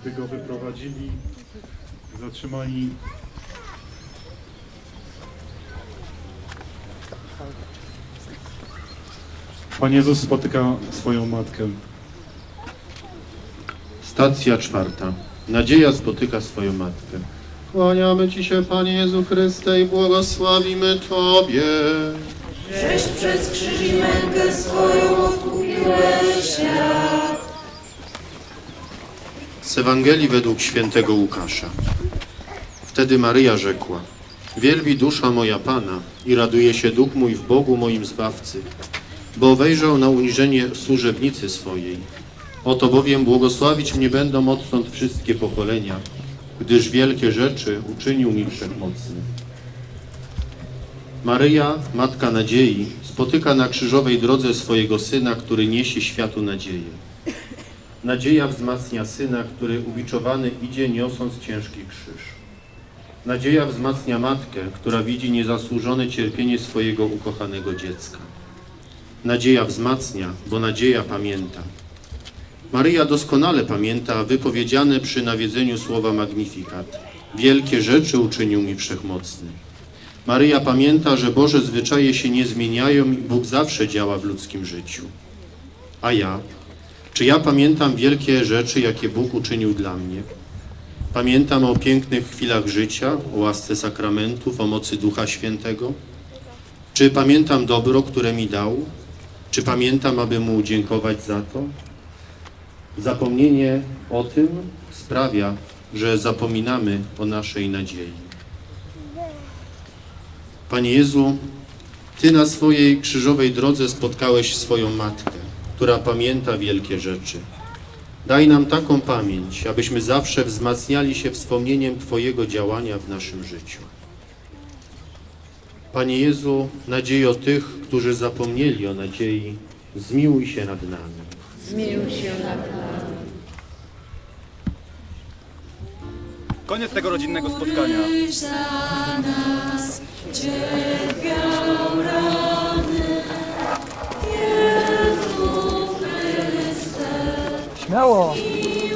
Gdy go wyprowadzili, zatrzymali Pan Jezus spotyka swoją matkę. Stacja czwarta. Nadzieja spotyka swoją matkę. Kłaniamy Ci się, Panie Jezu Chryste, i błogosławimy Tobie. Żeś przez krzyż i mękę swoją odkupiłeś świat. Z Ewangelii według świętego Łukasza. Wtedy Maryja rzekła: Wielbi dusza moja Pana i raduje się duch mój w Bogu moim Zbawcy, bo wejrzał na uniżenie służebnicy swojej. Oto bowiem błogosławić mnie będą odtąd wszystkie pokolenia, gdyż wielkie rzeczy uczynił mi Wszechmocny. Maryja, Matka Nadziei, spotyka na krzyżowej drodze swojego Syna, który niesie światu nadzieję. Nadzieja wzmacnia syna, który ubiczowany idzie niosąc ciężki krzyż. Nadzieja wzmacnia matkę, która widzi niezasłużone cierpienie swojego ukochanego dziecka. Nadzieja wzmacnia, bo nadzieja pamięta. Maryja doskonale pamięta wypowiedziane przy nawiedzeniu słowa Magnifikat. Wielkie rzeczy uczynił mi Wszechmocny. Maryja pamięta, że Boże zwyczaje się nie zmieniają i Bóg zawsze działa w ludzkim życiu. A ja? Czy ja pamiętam wielkie rzeczy, jakie Bóg uczynił dla mnie? Pamiętam o pięknych chwilach życia, o łasce sakramentów, o mocy Ducha Świętego? Czy pamiętam dobro, które mi dał? Czy pamiętam, aby Mu dziękować za to? Zapomnienie o tym sprawia, że zapominamy o naszej nadziei. Panie Jezu, Ty na swojej krzyżowej drodze spotkałeś swoją matkę, która pamięta wielkie rzeczy. Daj nam taką pamięć, abyśmy zawsze wzmacniali się wspomnieniem Twojego działania w naszym życiu. Panie Jezu, nadziejo tych, którzy zapomnieli o nadziei, zmiłuj się nad nami. Zmiłuj się nad nami. Koniec tego rodzinnego spotkania. Noel.